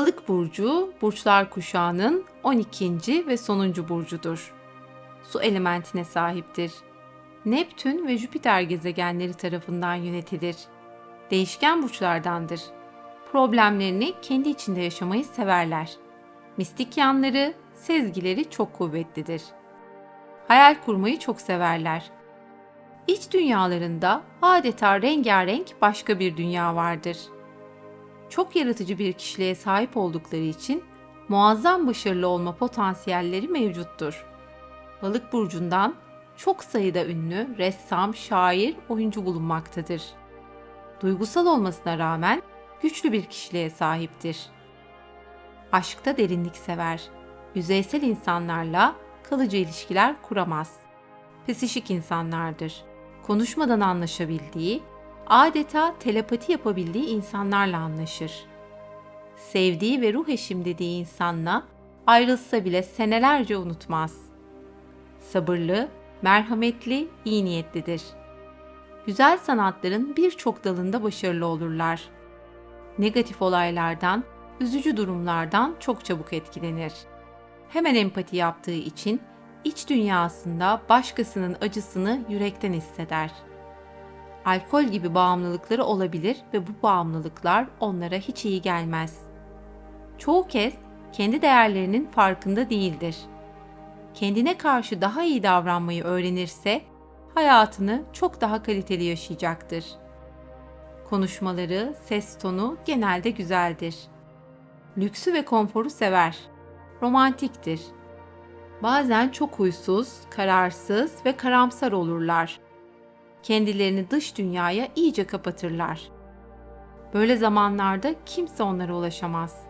Balık burcu burçlar kuşağının 12. ve sonuncu burcudur. Su elementine sahiptir. Neptün ve Jüpiter gezegenleri tarafından yönetilir. Değişken burçlardandır. Problemlerini kendi içinde yaşamayı severler. Mistik yanları, sezgileri çok kuvvetlidir. Hayal kurmayı çok severler. İç dünyalarında adeta rengarenk başka bir dünya vardır. Çok yaratıcı bir kişiliğe sahip oldukları için muazzam başarılı olma potansiyelleri mevcuttur. Balık burcundan çok sayıda ünlü ressam, şair, oyuncu bulunmaktadır. Duygusal olmasına rağmen güçlü bir kişiliğe sahiptir. Aşkta derinlik sever. Yüzeysel insanlarla kalıcı ilişkiler kuramaz. Pesişik insanlardır. Konuşmadan anlaşabildiği, adeta telepati yapabildiği insanlarla anlaşır. Sevdiği ve ruh eşim dediği insanla ayrılsa bile senelerce unutmaz. Sabırlı, merhametli, iyi niyetlidir. Güzel sanatların birçok dalında başarılı olurlar. Negatif olaylardan, üzücü durumlardan çok çabuk etkilenir. Hemen empati yaptığı için iç dünyasında başkasının acısını yürekten hisseder. Alkol gibi bağımlılıkları olabilir ve bu bağımlılıklar onlara hiç iyi gelmez. Çoğu kez kendi değerlerinin farkında değildir. Kendine karşı daha iyi davranmayı öğrenirse hayatını çok daha kaliteli yaşayacaktır. Konuşmaları, ses tonu genelde güzeldir. Lüksü ve konforu sever. Romantiktir. Bazen çok huysuz, kararsız ve karamsar olurlar. Kendilerini dış dünyaya iyice kapatırlar. Böyle zamanlarda kimse onlara ulaşamaz.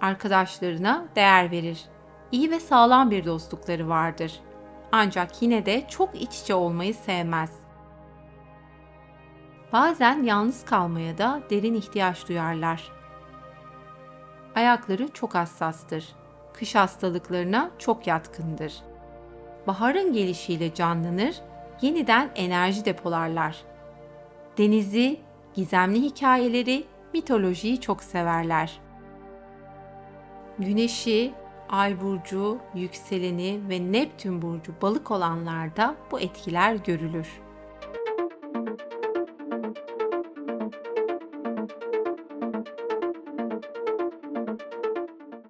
Arkadaşlarına değer verir. İyi ve sağlam bir dostlukları vardır. Ancak yine de çok iç içe olmayı sevmez. Bazen yalnız kalmaya da derin ihtiyaç duyarlar. Ayakları çok hassastır. Kış hastalıklarına çok yatkındır. Baharın gelişiyle canlanır, yeniden enerji depolarlar. Denizi, gizemli hikayeleri, mitolojiyi çok severler. Güneşi, Ay burcu, yükseleni ve Neptün burcu balık olanlarda bu etkiler görülür.